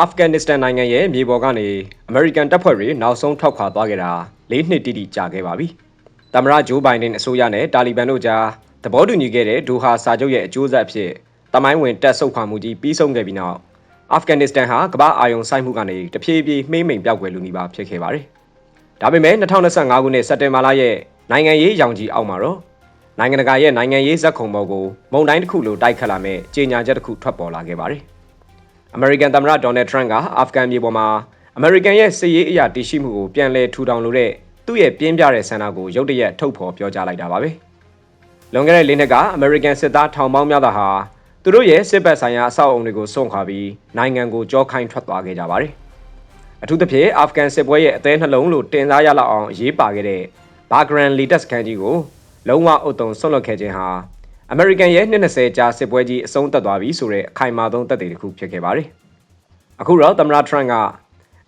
အာဖဂန်နစ္စတန်နိုင်ငံရဲ့မြေပေါ်ကနေအမေရိကန်တပ်ဖွဲ့တွေနောက်ဆုံးထောက်ခွာသွားခဲ့တာ၄နှစ်တိတိကြာခဲ့ပါပြီ။သမ္မတဂျိုးဘိုင်ဒန်အစိုးရနဲ့တာလီဘန်တို့ကြားသဘောတူညီခဲ့တဲ့ဒိုဟာစာချုပ်ရဲ့အကျိုးဆက်အဖြစ်တမိုင်းဝင်တပ်ဆုတ်ခွာမှုကြီးပြီးဆုံးခဲ့ပြီးနောက်အာဖဂန်နစ္စတန်ဟာကမ္ဘာအာရုံစိုက်မှုကနေတဖြည်းဖြည်းမှိမ့်မိန်ပြောက်ကွယ်လူနေပါဖြစ်ခဲ့ပါတယ်။ဒါပေမဲ့2025ခုနှစ်စက်တင်ဘာလရဲ့နိုင်ငံရေးရောင်ကြီးအောက်မှာတော့နိုင်ငံတကာရဲ့နိုင်ငံရေးဇက်ခုံပေါ်ကိုမုံတိုင်းတစ်ခုလိုတိုက်ခတ်လာမဲ့ကြေညာချက်တစ်ခုထွက်ပေါ်လာခဲ့ပါတယ်။ အမေရိကန်သမ္မတဒေါ်နယ်ထရန့်ကအာဖဂန်မြေပေါ်မှာအမေရိကန်ရဲ့စစ်ရေးအရာတည်ရှိမှုကိုပြန်လည်ထူထောင်လိုတဲ့သူ့ရဲ့ပြင်းပြတဲ့ဆန္ဒကိုရုတ်တရက်ထုတ်ဖော်ပြောကြားလိုက်တာပါပဲ။လွန်ခဲ့တဲ့လေးနှစ်ကအမေရိကန်စစ်သားထောင်ပေါင်းများစွာဟာသူတို့ရဲ့စစ်ဘက်ဆိုင်ရာအဆောက်အုံတွေကိုစွန့်ခွာပြီးနိုင်ငံကိုကြောခိုင်းထွက်သွားခဲ့ကြပါတယ်။အထူးသဖြင့်အာဖဂန်စစ်ပွဲရဲ့အသေးနှလုံးလို့တင်စားရလောက်အောင်အရေးပါခဲ့တဲ့ဘာဂရန်လီတက်စကန်ကြီးကိုလုံးဝအုပ်တုံဆွန့်လွတ်ခဲ့ခြင်းဟာ အမေရိကန်ရဲ့20ကြာစစ်ပွဲကြီးအဆုံးသတ်သွားပြီဆိုတဲ့အခိုင်အမာဆုံးသက်သေတစ်ခုဖြစ်ခဲ့ပါတယ်။အခုတော့သမ္မတထရန့်က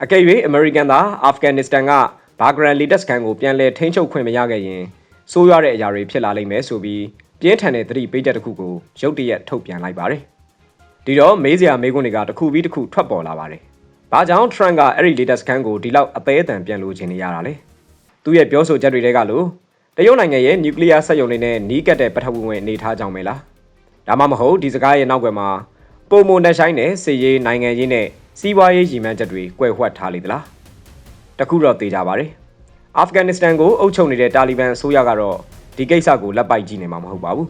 အကယ်၍အမေရိကန်သားအာဖဂန်နစ္စတန်ကဘာဂရန်လီတက်စကန်ကိုပြန်လည်ထိန်းချုပ်ခွင့်မရခဲ့ရင်ဆိုးရွားတဲ့အရာတွေဖြစ်လာလိမ့်မယ်ဆိုပြီးပြင်းထန်တဲ့သတိပေးချက်တစ်ခုကိုရုတ်တရက်ထုတ်ပြန်လိုက်ပါတယ်။ဒီတော့မေးစရာမေးခွန်းတွေကတစ်ခုပြီးတစ်ခုထွက်ပေါ်လာပါတယ်။ဘာကြောင့်ထရန့်ကအဲ့ဒီလီတက်စကန်ကိုဒီလောက်အသေးအတန်ပြန်လို့ချင်နေရတာလဲ။သူ့ရဲ့ပြောဆိုချက်တွေကလို့ တရုတ်နိုင်ငံရဲ့နျူကလ িয়ার စက်ရုံတွေနဲ့နီးကပ်တဲ့ပထဝီဝင်အနေထားကြောင့်ပဲလားဒါမှမဟုတ်ဒီစကားရဲ့နောက်ွယ်မှာပုံမနဲ့ဆိုင်တဲ့စစ်ရေးနိုင်ငံရေးနဲ့စီးပွားရေးရည်မှန်းချက်တွေကွဲဝှက်ထားလေသလားတခုတော့သိကြပါတယ်အာဖဂန်နစ္စတန်ကိုအုပ်ချုပ်နေတဲ့တာလီဘန်အစိုးရကတော့ဒီကိစ္စကိုလက်ပိုက်ကြည့်နေမှာမဟုတ်ပါဘူး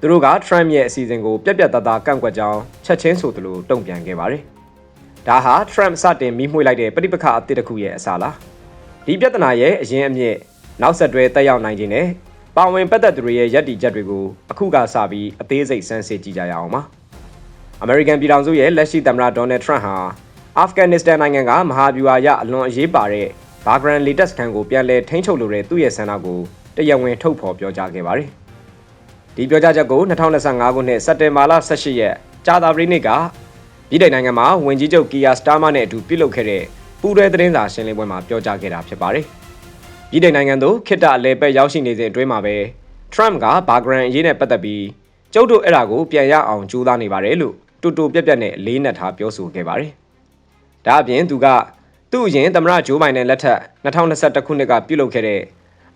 သူတို့ကထရမ့်ရဲ့အစီအစဉ်ကိုပြက်ပြက်သားသားကန့်ကွက်ကြောင်းချက်ချင်းဆိုသလိုတုံ့ပြန်ခဲ့ပါတယ်ဒါဟာထရမ့်စတင်မိမှွေလိုက်တဲ့ပြိပခအသစ်တစ်ခုရဲ့အစလားဒီပြဿနာရဲ့အရင်အမြစ် နောက်ဆက်တွဲတက်ရောက်နိုင်ခြင်းနဲ့ပါဝင်ပတ်သက်သူတွေရဲ့ယက်တီချက်တွေကိုအခုကစပြီးအသေးစိတ်စမ်းစစ်ကြည့်ကြရအောင်ပါအမေရိကန်ပြည်ထောင်စုရဲ့လက်ရှိသမ္မတဒေါ်နယ်ထရန့်ဟာအာဖဂန်နစ္စတန်နိုင်ငံကမဟာဗျူဟာရအလွန်အရေးပါတဲ့ဘာဂရန်လီတက်စကန်ကိုပြန်လည်ထိန်းချုပ်လိုတဲ့သူ့ရဲ့ဆန္ဒကိုတရားဝင်ထုတ်ဖော်ပြောကြားခဲ့ပါတယ်ဒီပြောကြားချက်ကို2025ခုနှစ်စက်တင်ဘာလ18ရက်ကြာသပတေးနေ့ကပြည်ထောင်နိုင်ငံမှာဝင်ကြီးချုပ်ကီယာစတာမာနဲ့အတူပြုလုပ်ခဲ့တဲ့ပူးတွဲသတင်းစာရှင်းလင်းပွဲမှာပြောကြားခဲ့တာဖြစ်ပါတယ်။ ပြည်ထိုင်နိုင်ငံသို့ခိတ္တအလဲပဲရောက်ရှိနေစဉ်အတွင်းမှာပဲ Trump ကဘာဂရန်အရေးနဲ့ပတ်သက်ပြီးကျုပ်တို့အဲ့ဒါကိုပြန်ရအောင်ကြိုးစားနေပါတယ်လို့တူတူပြက်ပြက်နဲ့လေးနက်ထားပြောဆိုခဲ့ပါတယ်။ဒါအပြင်သူကသူ့အရင်သမ္မတဂျိုးဘိုင်ဒန်လက်ထက်2021ခုနှစ်ကပြုလုပ်ခဲ့တဲ့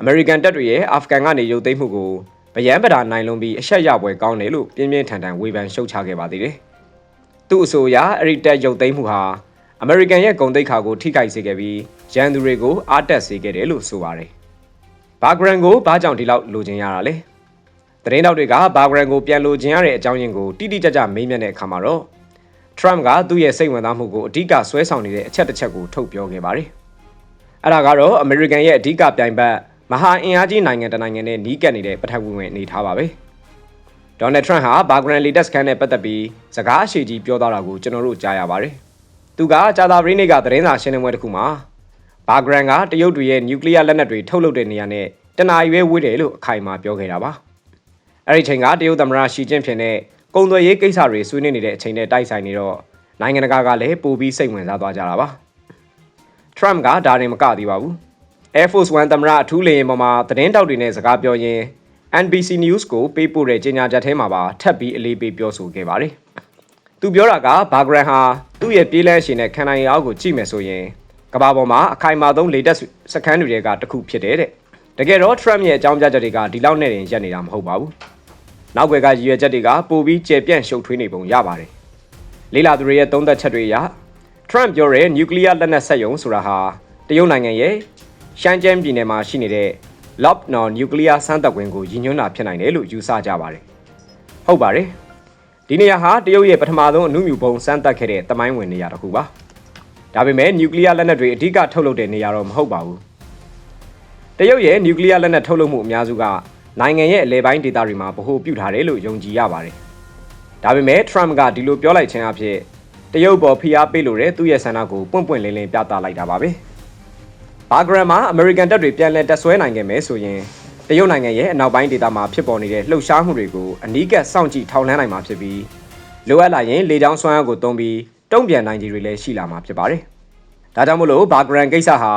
အမေရိကန်တပ်တွေရဲ့အာဖဂန်ကနေရုပ်သိမ်းမှုကိုဗယံပဒါနိုင်လုံးပြီးအဆက်ရပွဲကောင်းတယ်လို့ပြင်းပြင်းထန်ထန်ဝေဖန်ရှုတ်ချခဲ့ပါသေးတယ်။သူ့အဆိုအရအဲ့ဒီတပ်ရုပ်သိမ်းမှုဟာ အမေရိကန်ရဲ့ဂုဏ်သိက္ခာကိုထိခိုက်စေခဲ့ပြီးရန်သူတွေကိုအားတက်စေခဲ့တယ်လို့ဆိုပါတယ်။ဘာဂရန်ကိုဘာကြောင့်ဒီလောက်လိုချင်ရတာလဲ။သတင်းတောက်တွေကဘာဂရန်ကိုပြန်လိုချင်ရတဲ့အကြောင်းရင်းကိုတိတိကျကျမေးမြန်းတဲ့အခါမှာတော့ Trump ကသူ့ရဲ့စိတ်ဝင်စားမှုကိုအဓိကဆွဲဆောင်နေတဲ့အချက်တစ်ချက်ကိုထုတ်ပြောခဲ့ပါတယ်။အဲ့ဒါကတော့အမေရိကန်ရဲ့အဓိကပြိုင်ဘက်မဟာအင်အားကြီးနိုင်ငံတနိုင်ငံနဲ့နီးကပ်နေတဲ့ပထဝီဝင်အနေထားပါပဲ။ဒေါ်နယ်ထရန့်ဟာဘာဂရန်လီတက်စကန်နဲ့ပတ်သက်ပြီးစကားအရှိကြီးပြောသွားတာကိုကျွန်တော်တို့ကြားရပါတယ်။ သူကကြာသာပရိနေကသတင်းစာရှင်းလင်းပွဲတစ်ခုမှာဘာဂရန်ကတရုတ်တွေရဲ့နျူကလ িয়ার လက်နက်တွေထုတ်လုပ်တဲ့နေရာနဲ့တနာရွေးဝေးတယ်လို့အခိုင်အမာပြောခဲ့တာပါအဲ့ဒီချိန်ကတရုတ်သမ္မတရှီကျင့်ဖျင်နဲ့ကုန်သွယ်ရေးကိစ္စတွေဆွေးနွေးနေတဲ့အချိန်နဲ့တိုက်ဆိုင်နေတော့နိုင်ငံတကာကလည်းပိုပြီးစိတ်ဝင်စားသွားကြတာပါထရမ့်ကဒါရင်မကသေးပါဘူး Air Force One သမ္မတအထူးလေယာဉ်ပေါ်မှာသတင်းတောက်တွေနဲ့စကားပြောရင်း NBC News ကိုပေးပို့တဲ့ကြေညာချက်ထဲမှာပါထပ်ပြီးအလေးပေးပြောဆိုခဲ့ပါတယ်။ သူပြောတာကဘာဂရန်ဟာသူ့ရဲ့ပြေးလန်းရှင်နဲ့ခံနိုင်ရအောင်ကိုကြည့်မယ်ဆိုရင်ကမ္ဘာပေါ်မှာအခိုင်အမာဆုံးလေတက်စခန်းတွေတဲကတစ်ခုဖြစ်တယ်တဲ့တကယ်တော့ Trump ရဲ့အကြောင်းပြချက်တွေကဒီလောက်နဲ့တင်ရပ်နေတာမဟုတ်ပါဘူးနောက်ွယ်ကရည်ရွယ်ချက်တွေကပိုပြီးကျေပြန့်ရှုပ်ထွေးနေပုံရပါတယ်လေလာသူတွေရဲ့သုံးသက်ချက်တွေအရ Trump ပြောတဲ့ nuclear လက်နက်စက်ရုံဆိုတာဟာတရုတ်နိုင်ငံရဲ့ရှမ်းကျန်းပြည်နယ်မှာရှိနေတဲ့ Lopnor nuclear စမ်းသပ်ကွင်းကိုရည်ညွှန်းတာဖြစ်နိုင်တယ်လို့ယူဆကြပါတယ်ဟုတ်ပါတယ် ဒီနေရာဟာတရုတ်ရဲ့ပထမဆုံးအမှုမြူပုံစမ်းသပ်ခဲ့တဲ့တမိုင်းဝင်နေရာတစ်ခုပါဒါပေမဲ့နျူကလ িয়ার လက်နက်တွေအဓိကထုတ်လုပ်တဲ့နေရာတော့မဟုတ်ပါဘူးတရုတ်ရဲ့နျူကလ িয়ার လက်နက်ထုတ်လုပ်မှုအများစုကနိုင်ငံရဲ့အလဲပိုင်းဒေသတွေမှာဗဟိုပြုထားတယ်လို့ယုံကြည်ရပါတယ်ဒါပေမဲ့ Trump ကဒီလိုပြောလိုက်ခြင်းအဖြစ်တရုတ်ပေါ်ဖိအားပေးလို့တဲ့သူ့ရဲ့ဆန္ဒကိုပွင့်ပွင့်လင်းလင်းပြသလိုက်တာပါပဲဘာဂရန်မှာအမေရိကန်တပ်တွေပြန်လည်တပ်ဆွဲနိုင်ခဲ့မယ်ဆိုရင် တရုတ်နိုင်ငံရဲ့အနောက်ပိုင်းဒေသမှာဖြစ်ပေါ်နေတဲ့လှုပ်ရှားမှုတွေကိုအနီးကပ်စောင့်ကြည့်ထောက်လှမ်းနိုင်မှာဖြစ်ပြီးလိုအပ်လာရင်လေကြောင်းစွမ်းအားကိုသုံးပြီးတုံ့ပြန်နိုင်ခြေတွေလည်းရှိလာမှာဖြစ်ပါတယ်။ဒါကြောင့်မို့လို့ဘာဂရန်ကိစ္စဟာ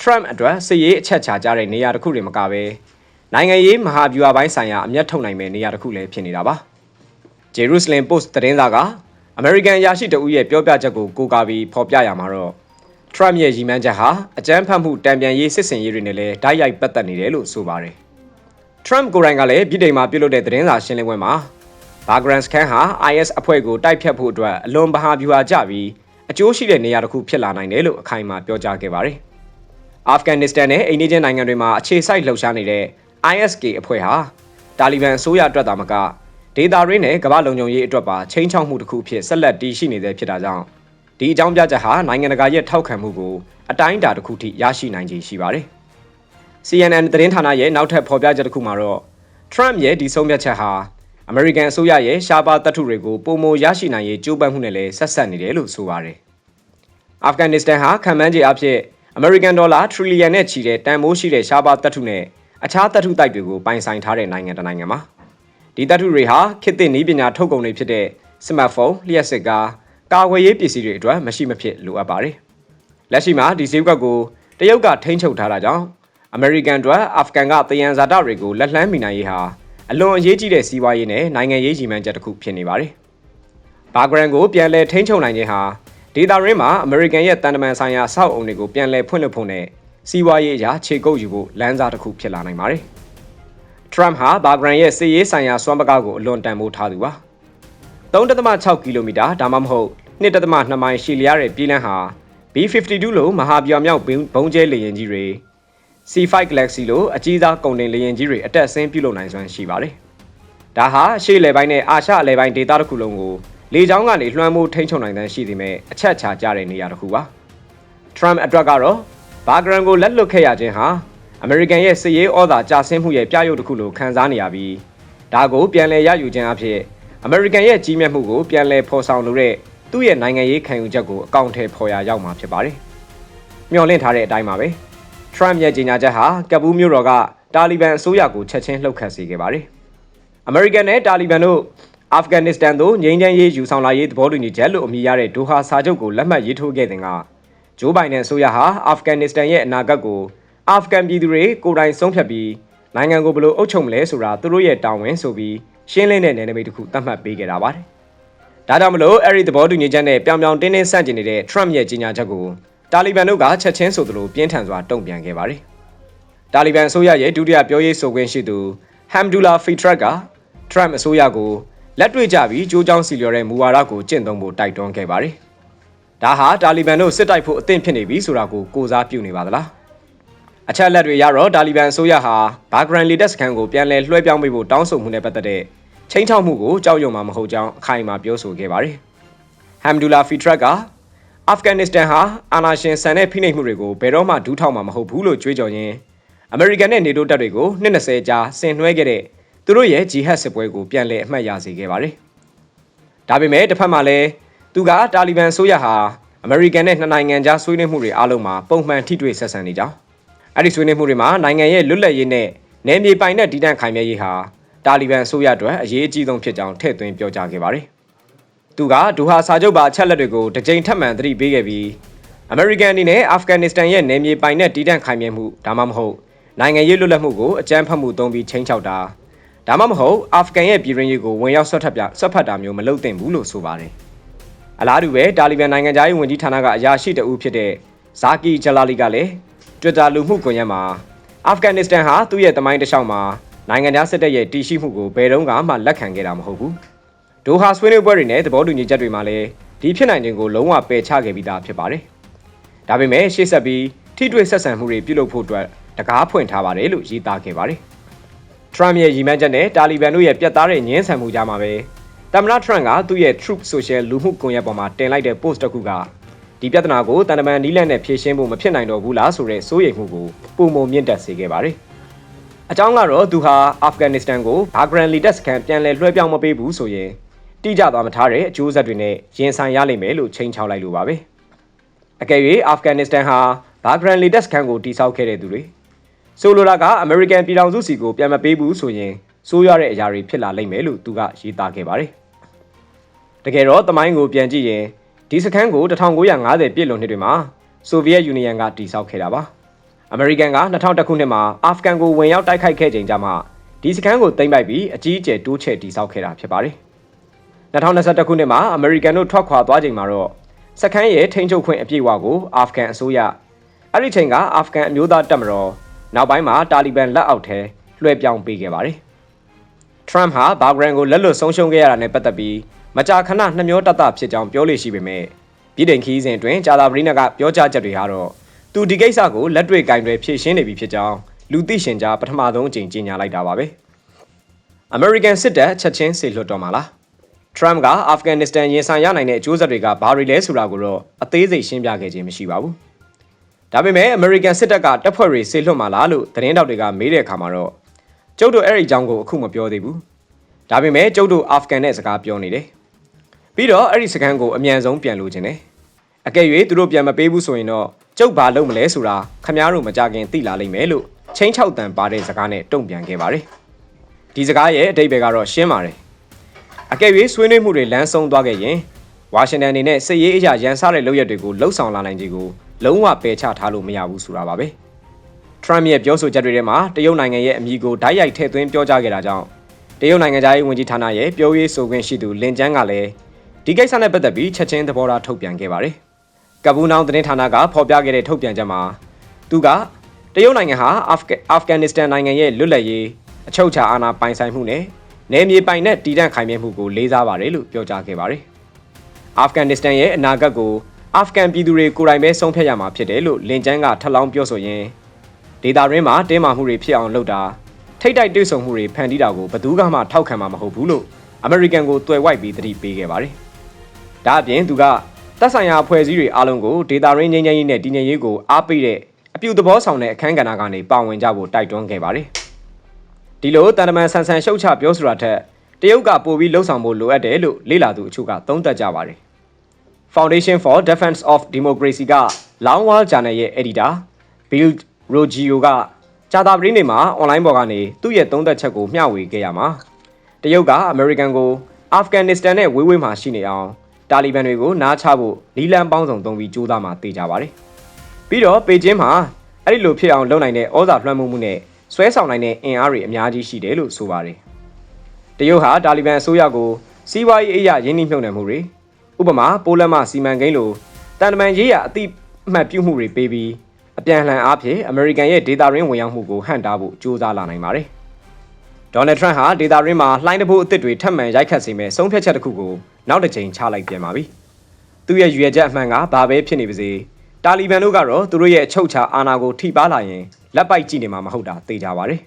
Trump အတွက်စစ်ရေးအချက်ချာကြတဲ့နေရာတစ်ခုတွေမကပဲနိုင်ငံရေးမဟာဗျူဟာပိုင်းဆိုင်ရာအမျက်ထုတ်နိုင်မဲ့နေရာတစ်ခုလည်းဖြစ်နေတာပါ။ Jerusalem Post သတင်းစာကအမေရိကန်အရာရှိတဦးရဲ့ပြောပြချက်ကိုကိုးကားပြီးဖော်ပြရမှာတော့ Trump ရဲ့ရည်မှန်းချက်ဟာအကြမ်းဖက်မှုတံပြန်ရေးစစ်စင်ရေးတွေနဲ့လည်းဓာတ်ရိုက်ပတ်သက်နေတယ်လို့ဆိုပါတယ်။ Trump ကိုယ်တိုင်ကလည်းပြည်တိုင်မှာပြုလုပ်တဲ့သတင်းစာရှင်းလင်းပွဲမှာဘာဂရန်စကန်ဟာ IS အဖွဲ့ကိုတိုက်ဖြတ်ဖို့အတွက်အလွန်ပဟာဗျူဟာကျပြီးအကျိုးရှိတဲ့နေရာတစ်ခုဖြစ်လာနိုင်တယ်လို့အခိုင်အမာပြောကြားခဲ့ပါတယ်။အာဖဂန်နစ္စတန်နဲ့အိန္ဒိယနိုင်ငံတွေမှာအခြေစိုက်လှုပ်ရှားနေတဲ့ ISK အဖွဲ့ဟာတာလီဘန်အစိုးရအတွက်သာမကဒေတာရင်းနဲ့ကမ္ဘာလုံခြုံရေးအတွက်ပါချိန်ချောက်မှုတစ်ခုဖြစ်ဆက်လက်တည်ရှိနေတဲ့ဖြစ်တာကြောင့်ဒီအကြောင်းပြချက်ဟာနိုင်ငံတကာရဲ့ထောက်ခံမှုကိုအတိုင်းအတာတစ်ခုထိရရှိနိုင်ခြေရှိပါတယ်။ CNN သတင်းဌာနရဲ့နောက်ထပ်ဖော်ပြချက်တစ်ခုမှာတော့ Trump ရဲ့ဒီဆုံးဖြတ်ချက်ဟာအမေရိကန်အစိုးရရဲ့ရှားပါတပ်ထုတွေကိုပုံမရရှိနိုင်ရေးကြိုးပမ်းမှုနဲ့လည်းဆက်ဆက်နေတယ်လို့ဆိုပါတယ်။အာဖဂန်နစ္စတန်ဟာခံမှန်းခြေအဖြစ်အမေရိကန်ဒေါ်လာထရီလီယံနဲ့ချီတဲ့တန်ဖိုးရှိတဲ့ရှားပါတပ်ထုနဲ့အခြားတပ်ထုတိုက်တွေကိုပိုင်ဆိုင်ထားတဲ့နိုင်ငံတစ်နိုင်ငံပါ။ဒီတပ်ထုတွေဟာခေတ်သစ်နည်းပညာထုတ်ကုန်တွေဖြစ်တဲ့စမတ်ဖုန်း၊လျှက်စစ်ကားကာကွယ်ရေးပစ္စည်းတွေအတွက်မရှိမဖြစ်လိုအပ်ပါတယ်။လက်ရှိမှာဒီဈေးကွက်ကိုတရုတ်ကထိန်းချုပ်ထားတာကြောင့် အမေရိကန်အတွက်အာဖဂန်ကတယံဇာတတွေကိုလက်လှမ်းမီနိုင်ရေးဟာအလွန်အရေးကြီးတဲ့စီးပွားရေးနဲ့နိုင်ငံရေးရည်မှန်းချက်တစ်ခုဖြစ်နေပါတယ်။ဘာဂရန်ကိုပြန်လည်ထိန်းချုပ်နိုင်ခြင်းဟာဒေတာရင်းမှာအမေရိကန်ရဲ့တန်တမန်ဆိုင်ရာစောက်အုံတွေကိုပြန်လည်ဖွင့်လှစ်ဖို့နဲ့စီးပွားရေးအရာခြေကုပ်ယူဖို့လမ်းစာတစ်ခုဖြစ်လာနိုင်ပါတယ်။ Trump ဟာဘာဂရန်ရဲ့စစ်ရေးဆိုင်ရာစွမ်းပကားကိုအလွန်တန်ဖိုးထားသူပါ။3.6ကီလိုမီတာဒါမှမဟုတ်1.2မိုင်ရှည်လျားတဲ့ပြည်လမ်းဟာ B52 လို့မဟာဗျူဟာမြောက်ဘုံကျဲလေယာဉ်ကြီးတွေ C5 Galaxy လို့အကြီးစားကုန်တင်လေယာဉ်ကြီးတွေအတက်ဆင်းပြုလုပ်နိုင်စွမ်းရှိပါတယ်။ဒါဟာရှေ့လေပိုင်းနဲ့အာရှအလဲပိုင်းဒေသတစ်ခုလုံးကိုလေကြောင်းကနေလွှမ်းမိုးထိန်းချုပ်နိုင်တဲ့ရှိသည်မဲ့အချက်ချာကြတဲ့နေရာတစ်ခုပါ။ Trump အတွက်ကတော့ဘာဂရန်ကိုလက်လွတ်ခဲ့ရခြင်းဟာအမေရိကန်ရဲ့စစ်ရေးဩဇာကျဆင်းမှုရဲ့ပြရုပ်တစ်ခုလိုခံစားနေရပြီးဒါကိုပြန်လည်ရယူခြင်းအဖြစ်အမေရိကန်ရဲ့ကြီးမြတ်မှုကိုပြန်လည်ဖော်ဆောင်လိုတဲ့သူ့ရဲ့နိုင်ငံရေးခံယူချက်ကိုအကောင့်ထဲပေါ်ရရောက်မှာဖြစ်ပါတယ်။မျှော်လင့်ထားတဲ့အတိုင်းပါပဲ။ Trump ရဲ့ကြေညာချက်ဟာကပူးမြို့တော်ကတာလီဘန်အစိုးရကိုချက်ချင်းလှုပ်ခတ်စေခဲ့ပါတယ်။ American နဲ့တာလီဘန်တို့အာဖဂန်နစ္စတန်သို့ငြိမ်းချမ်းရေးယူဆောင်လာရေးသဘောတူညီချက်လို့အမည်ရတဲ့ဒိုဟာစာချုပ်ကိုလက်မှတ်ရေးထိုးခဲ့တဲ့ကဂျိုးဘိုင်ဒန်အစိုးရဟာအာဖဂန်နစ္စတန်ရဲ့အနာဂတ်ကိုအာဖဂန်ပြည်သူတွေကိုယ်တိုင်ဆုံးဖြတ်ပြီးနိုင်ငံကိုဘယ်လိုအုပ်ချုပ်မလဲဆိုတာသူတို့ရဲ့တာဝန်ဆိုပြီးရှင်းလင်းတဲ့နယ်နိမိတ်တစ်ခုသတ်မှတ်ပေးခဲ့တာပါတယ်။ဒါကြောင့်မလို့အဲ့ဒီသဘောတူညီချက်နဲ့ပြောင်ပြောင်တင်းတင်းဆန့်ကျင်နေတဲ့ Trump ရဲ့ကြေညာချက်ကို တာလီဘန်တို့ကချက်ချင်းဆိုသလိုပြင်းထန်စွာတုံ့ပြန်ခဲ့ပါတယ်။တာလီဘန်အစိုးရရဲ့ဒုတိယပြောရေးဆိုခွင့်ရှိသူဟမ်ဒူလာဖီထရက်က Trump အစိုးရကိုလက်တွေ့ကြပြီးကြိုးကြောင်းစီလျော်တဲ့မူဝါဒကိုကျင့်သုံးဖို့တိုက်တွန်းခဲ့ပါတယ်။ဒါဟာတာလီဘန်တို့စစ်တိုက်ဖို့အသင့်ဖြစ်နေပြီဆိုတာကိုကိုစားပြုနေပါသလား။အချက်လက်တွေရတော့တာလီဘန်အစိုးရဟာဘာဂရန်လီတက်စခန်းကိုပြန်လည်လွှဲပြောင်းပေးဖို့တောင်းဆိုမှုနဲ့ပတ်သက်တဲ့ချိန်ချောက်မှုကိုကြောက်ရွံ့မှာမဟုတ်ကြောင်းအခိုင်အမာပြောဆိုခဲ့ပါတယ်။ဟမ်ဒူလာဖီထရက်က အာဖဂန်နစ္စတန်ဟာအာဏာရှင်ဆန်တဲ့ဖိနှိပ်မှုတွေကိုဘယ်တော့မှဒူးထောက်မှာမဟုတ်ဘူးလို့ကြွေးကြော်ရင်းအမေရိကန်နဲ့နေတိုးတပ်တွေကိုနှစ်20ကြာဆင်နွှဲခဲ့တဲ့သူတို့ရဲ့ဂျီဟတ်စစ်ပွဲကိုပြန်လည်အမှတ်ရစေခဲ့ပါတယ်။ဒါပေမဲ့တစ်ဖက်မှာလည်းသူကတာလီဘန်ဆိုရဟာအမေရိကန်နဲ့နှစ်နိုင်ငံကြားဆွေးနွေးမှုတွေအားလုံးမှာပုံမှန်ထိတွေ့ဆက်ဆံနေကြောင်းအဲ့ဒီဆွေးနွေးမှုတွေမှာနိုင်ငံရဲ့လွတ်လပ်ရေးနဲ့နယ်မြေပိုင်တဲ့တည်တံ့ခိုင်မြဲရေးဟာတာလီဘန်အစိုးရအတွက်အရေးအကြီးဆုံးဖြစ်ကြောင်းထည့်သွင်းပြောကြားခဲ့ပါတယ်။ သူကဒူဟာစာချုပ်ပါအချက်လက်တွေကိုတကြိမ်ထပ်မံသတိပေးခဲ့ပြီးအမေရိကန်အနေနဲ့အာဖဂန်နစ္စတန်ရဲ့နယ်မြေပိုင်တဲ့တည်တံ့ခိုင်မြဲမှုဒါမှမဟုတ်နိုင်ငံရေးလွတ်လပ်မှုကိုအကြမ်းဖက်မှုသုံးပြီးချိန်ချောက်တာဒါမှမဟုတ်အာဖဂန်ရဲ့ပြည်ရင်းရေးကိုဝင်ရောက်ဆွတ်ထပ်ပြဆွတ်ဖက်တာမျိုးမလုပ်သင့်ဘူးလို့ဆိုပါတယ်။အလားတူပဲတာလီဘန်နိုင်ငံသားရေးဝန်ကြီးဌာနကအရာရှိတအူးဖြစ်တဲ့ဇာကီဂျလာလီကလည်း Twitter လူမှုကွန်ရက်မှာအာဖဂန်နစ္စတန်ဟာသူ့ရဲ့တမိုင်းတစ်လျှောက်မှာနိုင်ငံသားစစ်တပ်ရဲ့တည်ရှိမှုကိုဘယ်တော့မှလက်ခံခဲ့တာမဟုတ်ဘူး။ ဒိုဟာဆွေးနွေးပွဲတွေနဲ့သဘောတူညီချက်တွေမှာလည်းဒီဖြစ်နိုင်ခြင်းကိုလုံးဝပယ်ချခဲ့ပြီးသားဖြစ်ပါတယ်။ဒါပေမဲ့ရှေ့ဆက်ပြီးထိတွေ့ဆက်ဆံမှုတွေပြုလုပ်ဖို့အတွက်တကားဖွင့်ထားပါတယ်လို့ရေးသားခဲ့ပါတယ်။ Trump ရဲ့ရည်မှန်းချက်နဲ့တာလီဘန်တို့ရဲ့ပြတ်သားတဲ့ညှင်းဆန်မှုကြားမှာပဲတမနာ Trump ကသူ့ရဲ့ Truth Social လူမှုကွန်ရက်ပေါ်မှာတင်လိုက်တဲ့ post တစ်ခုကဒီပြဿနာကိုတန်တမန်နီးလန့်နဲ့ဖြေရှင်းဖို့မဖြစ်နိုင်တော့ဘူးလားဆိုတဲ့စိုးရိမ်မှုကိုပုံမမြင့်တက်စေခဲ့ပါတယ်။အကြောင်းကတော့သူဟာအာဖဂန်နစ္စတန်ကိုဘာဂရန်လီတက်စကန်ပြန်လည်လွှဲပြောင်းမပေးဘူးဆိုရင် တိကျသွားမထားတဲ့အကျိုးဆက်တွေနဲ့ရင်ဆိုင်ရလိမ့်မယ်လို့ချိန်ချောက်လိုက်လိုပါပဲအကယ်၍အာဖဂန်နစ္စတန်ဟာဘာဂရန်လီတက်စကန်ကိုတိစောက်ခဲ့တဲ့သူတွေဆိုလိုတာကအမေရိကန်ပြည်ထောင်စုစီကိုပြန်မပေးဘူးဆိုရင်စိုးရတဲ့အရာတွေဖြစ်လာလိမ့်မယ်လို့သူကရေးသားခဲ့ပါတယ်တကယ်တော့တမိုင်းကိုပြန်ကြည့်ရင်ဒီစခန်းကို1950ပြည့်လွန်နှစ်တွေမှာဆိုဗီယက်ယူနီယံကတိစောက်ခဲ့တာပါအမေရိကန်က2001ခုနှစ်မှာအာဖဂန်ကိုဝင်ရောက်တိုက်ခိုက်ခဲ့ချိန်ကျမှဒီစခန်းကိုသိမ်းပိုက်ပြီးအကြီးအကျယ်တိုးချဲ့တည်ဆောက်ခဲ့တာဖြစ်ပါတယ်။ 2021ခုနှစ်မှာအမေရိကန်တို့ထွက်ခွာသွားချိန်မှာတော့စခန်းရဲ့ထိန်းချုပ်ခွင့်အပြည့်အဝကိုအာဖဂန်အစိုးရအဲ့ဒီချိန်ကအာဖဂန်အမျိုးသားတပ်မတော်နောက်ပိုင်းမှာတာလီဘန်လက်အောက်ထဲလွှဲပြောင်းပေးခဲ့ပါတယ်။ Trump ဟာဘာဂရန်ကိုလက်လွတ်ဆုံးရှုံးခဲ့ရတာနဲ့ပတ်သက်ပြီးမကြာခဏနှမျောတတဖြစ်ကြောင်းပြောလို့ရှိပေမဲ့ပြည်တိုင်ခီးစဉ်အတွင်းဂျာလာဘရီနက်ကပြောကြားချက်တွေကတော့သူဒီကိစ္စကိုလက်တွေ့ကင်တွေဖြည့်ရှင်းနေပြီဖြစ်ကြောင်းလူသိရှင်ကြားပထမဆုံးအကြိမ်ကြေညာလိုက်တာပါပဲ။ American စစ်တပ်ချက်ချင်းစေလွှတ်တော်မှာလား Trump ကအာဖဂန်နစ္စတန်ရင်ဆိုင်ရနိုင်တဲ့အကျိုးဆက်တွေကဘာတွေလဲဆိုတာကိုတော့အသေးစိတ်ရှင်းပြခဲ့ခြင်းမရှိပါဘူး။ဒါပေမဲ့ American စစ်တပ်ကတပ်ဖွဲ့တွေဆေလွတ်မှာလားလို့သတင်းတောက်တွေကမေးတဲ့အခါမှာတော့ကျုပ်တို့အဲ့ဒီအကြောင်းကိုအခုမပြောသေးဘူး။ဒါပေမဲ့ကျုပ်တို့အာဖဂန်နဲ့စကားပြောနေတယ်။ပြီးတော့အဲ့ဒီစကန်ကိုအမြန်ဆုံးပြန်လို့ခြင်းတယ်။အကယ်၍သူတို့ပြန်မပေးဘူးဆိုရင်တော့ကျုပ်ဘာလုပ်မလဲဆိုတာခမားတို့မကြခင်သိလာလိမ့်မယ်လို့ချင်းချောက်တန်ပါတဲ့စကားနဲ့တုံ့ပြန်ခဲ့ပါတယ်။ဒီစကားရဲ့အတိတ်ဘယ်ကတော့ရှင်းပါတယ်။ အကယ်၍ဆွေးနွေးမှုတွေလမ်းဆုံးသွားခဲ့ရင်ဝါရှင်တန်အနေနဲ့စစ်ရေးအရာရန်ဆတဲ့လုပ်ရက်တွေကိုလှုံ့ဆော်လာနိုင်ခြေကိုလုံးဝပယ်ချထားလို့မရဘူးဆိုတာပါပဲ။ Trump ရဲ့ပြောဆိုချက်တွေထဲမှာတရုတ်နိုင်ငံရဲ့အမည်ကိုဓာတ်ရိုက်ထည့်သွင်းပြောကြားခဲ့တာကြောင့်တရုတ်နိုင်ငံသားရေးဝန်ကြီးဌာနရဲ့ပြောရေးဆိုခွင့်ရှိသူလင်ကျန်းကလည်းဒီကိစ္စနဲ့ပတ်သက်ပြီးချက်ချင်းသဘောထားထုတ်ပြန်ခဲ့ပါတယ်။ကပူနောင်သတင်းဌာနကဖော်ပြခဲ့တဲ့ထုတ်ပြန်ချက်မှာသူကတရုတ်နိုင်ငံဟာအာဖဂန်နစ္စတန်နိုင်ငံရဲ့လွတ်လပ်ရေးအချုပ်အခြာအာဏာပိုင်ဆိုင်မှုနဲ့ နယ်မြေပိုင်နဲ့တည်တံ့ခိုင်မြဲမှုကိုလေးစားပါတယ်လို့ပြောကြားခဲ့ပါတယ်။အာဖဂန်နစ္စတန်ရဲ့အနာဂတ်ကိုအာဖဂန်ပြည်သူတွေကိုယ်တိုင်ပဲဆုံးဖြတ်ရမှာဖြစ်တယ်လို့လင်ကျန်းကထပ်လောင်းပြောဆိုရင်းဒေတာရင်းမှာတင်းမာမှုတွေဖြစ်အောင်လုပ်တာထိတ်တိုက်တွေ့ဆုံမှုတွေဖန်တီးတာကိုဘယ်သူမှထောက်ခံမှာမဟုတ်ဘူးလို့အမေရိကန်ကိုတွယ်ဝိုက်ပြီးသတိပေးခဲ့ပါတယ်။ဒါအပြင်သူကတပ်ဆိုင်ရာအဖွဲ့အစည်းတွေအားလုံးကိုဒေတာရင်းငြိမ်းချမ်းရေးနဲ့တည်ငြိမ်ရေးကိုအားပေးတဲ့အပြုသဘောဆောင်တဲ့အခမ်းကဏ္ဍကနေပါဝင်ကြဖို့တိုက်တွန်းခဲ့ပါတယ်။ ဒီလိုတန်တမန်ဆန်ဆန်ရှုတ်ချပြောဆိုတာထက်တရုတ်ကပိုပြီးလှုံ့ဆော်ဖို့လိုအပ်တယ်လို့လေ့လာသူအချို့ကသုံးသပ်ကြပါတယ်။ Foundation for Defense of Democracy က Long Wall Journal ရဲ့ editor Bill Rogio ကဂျာတာပရင်းနေမှာ online ပေါ်ကနေသူ့ရဲ့သုံးသက်ချက်ကိုမျှဝေခဲ့ရမှာတရုတ်ကအမေရိကန်ကိုအာဖဂန်နစ္စတန်နဲ့ဝေးဝေးမှာရှိနေအောင်တာလီဘန်တွေကိုနားချဖို့လီလန်ပေါင်းစုံသုံးပြီးကြိုးစားမှာတေချာပါတယ်။ပြီးတော့ပေကျင်းမှာအဲ့ဒီလိုဖြစ်အောင်လုပ်နိုင်တဲ့ဩဇာလွှမ်းမိုးမှုနဲ့ ဆွဲဆောင်နိုင်တဲ့အင်အားတွေအများကြီးရှိတယ်လို့ဆိုပါတယ်။တရုတ်ဟာတာလီဘန်အစိုးရကိုစီးပွားရေးအရာရင်းနှီးမြှုပ်နှံမှုတွေဥပမာပိုလန်မစီမံကိန်းလိုတန်တမန်ရေးရအတိအမှတ်ပြုမှုတွေပေးပြီးအပြန်လှန်အားဖြင့်အမေရိကန်ရဲ့ဒေတာရင်းဝင်ရောက်မှုကိုဟန့်တားဖို့ကြိုးစားလာနိုင်ပါတယ်။ဒေါ်နယ်ထရန့်ဟာဒေတာရင်းမှာလှိုင်းတဖို့အစ်စ်တွေထပ်မံရိုက်ခတ်စေမဲ့ဆုံးဖြတ်ချက်တစ်ခုကိုနောက်တစ်ချိန်ချလိုက်ပြန်ပါပြီ။သူ့ရဲ့ရွေချက်အမှန်ကဘာပဲဖြစ်နေပါစေတာလီဘန်တို့ကတော့သူတို့ရဲ့အချုပ်ချာအာဏာကိုထိပါလာရင် လက်ပိုက်ကြည့်နေမှာမဟုတ်တာသိကြပါတယ်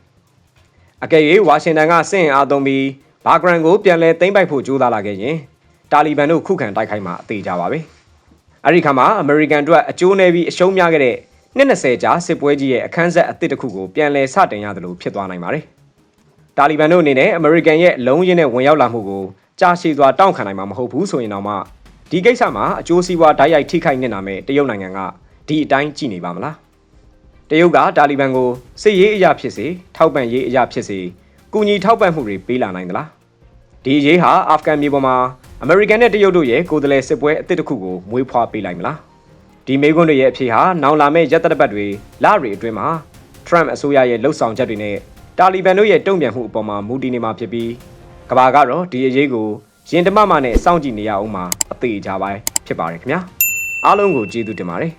။အကယ်၍ဝါရှင်တန်ကစင့်အားသုံးပြီးဘာဂရန်ကိုပြန်လဲသိမ်းပိုက်ဖို့ကြိုးစားလာခဲ့ရင်တာလီဘန်တို့ခုခံတိုက်ခိုက်မှာအသေးကြပါပဲ။အဲဒီခါမှာအမေရိကန်တို့အကျိုးနေပြီးအရှုံးများခဲ့တဲ့နှစ်20ကြာစစ်ပွဲကြီးရဲ့အခန်းဆက်အသစ်တစ်ခုကိုပြန်လည်စတင်ရတယ်လို့ဖြစ်သွားနိုင်ပါတယ်။တာလီဘန်တို့အနေနဲ့အမေရိကန်ရဲ့လုံးရင်းနဲ့ဝင်ရောက်လာမှုကိုကြာရှည်စွာတောင့်ခံနိုင်မှာမဟုတ်ဘူးဆိုရင်တော့မှဒီကိစ္စမှာအကျိုးစီးပွားဓာတ်ရိုက်ထိခိုက်နေတာမဲ့တရုတ်နိုင်ငံကဒီအတိုင်းကြည့်နေပါမလား။ တရုတ်ကတာလီဘန်ကိုစစ်ရေးအရာဖြစ်စေထောက်ပံ့ရေးအရာဖြစ်စေကူညီထောက်ပံ့မှုတွေပေးလာနိုင်သလား။ဒီရေးဟာအာဖဂန်မြေပေါ်မှာအမေရိကန်နဲ့တရုတ်တို့ရဲ့ကိုယ်တလဲစစ်ပွဲအသစ်တစ်ခုကိုမွေးဖွားပေးလိုက်မလား။ဒီမေးခွန်းတွေရဲ့အဖြေဟာနောင်လာမယ့်ရက်သက်ပတ်တွေလတွေအတွင်းမှာ Trump အစိုးရရဲ့လှုပ်ဆောင်ချက်တွေနဲ့တာလီဘန်တို့ရဲ့တုံ့ပြန်မှုအပေါ်မှာမူတည်နေမှာဖြစ်ပြီးကဘာကတော့ဒီအရေးကိုရင်တမမနဲ့စောင့်ကြည့်နေရအောင်မှာအသေးချာပိုင်းဖြစ်ပါတယ်ခင်ဗျာအားလုံးကိုကျေးဇူးတင်ပါတယ်